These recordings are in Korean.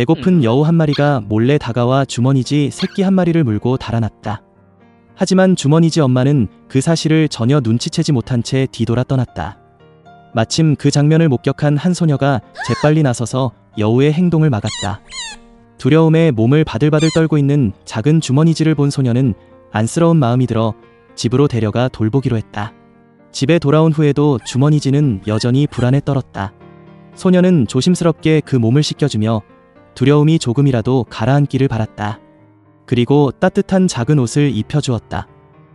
배고픈 여우 한 마리가 몰래 다가와 주머니지 새끼 한 마리를 물고 달아났다. 하지만 주머니지 엄마는 그 사실을 전혀 눈치채지 못한 채 뒤돌아 떠났다. 마침 그 장면을 목격한 한 소녀가 재빨리 나서서 여우의 행동을 막았다. 두려움에 몸을 바들바들 떨고 있는 작은 주머니지를 본 소녀는 안쓰러운 마음이 들어 집으로 데려가 돌보기로 했다. 집에 돌아온 후에도 주머니지는 여전히 불안에 떨었다. 소녀는 조심스럽게 그 몸을 씻겨주며 두려움이 조금이라도 가라앉기를 바랐다. 그리고 따뜻한 작은 옷을 입혀주었다.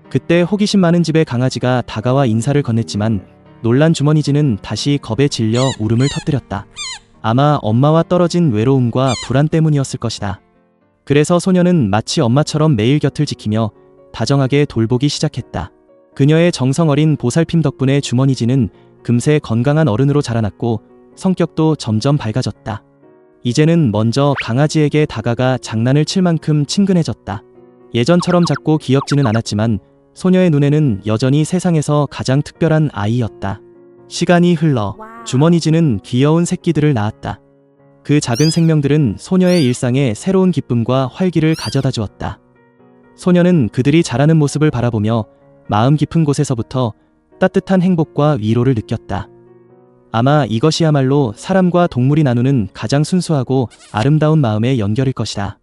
그때 호기심 많은 집의 강아지가 다가와 인사를 건넸지만 놀란 주머니지는 다시 겁에 질려 울음을 터뜨렸다. 아마 엄마와 떨어진 외로움과 불안 때문이었을 것이다. 그래서 소녀는 마치 엄마처럼 매일 곁을 지키며 다정하게 돌보기 시작했다. 그녀의 정성 어린 보살핌 덕분에 주머니지는 금세 건강한 어른으로 자라났고 성격도 점점 밝아졌다. 이제는 먼저 강아지에게 다가가 장난을 칠 만큼 친근해졌다. 예전처럼 작고 귀엽지는 않았지만 소녀의 눈에는 여전히 세상에서 가장 특별한 아이였다. 시간이 흘러 주머니지는 귀여운 새끼들을 낳았다. 그 작은 생명들은 소녀의 일상에 새로운 기쁨과 활기를 가져다 주었다. 소녀는 그들이 자라는 모습을 바라보며 마음 깊은 곳에서부터 따뜻한 행복과 위로를 느꼈다. 아마 이것이야말로 사람과 동물이 나누는 가장 순수하고 아름다운 마음의 연결일 것이다.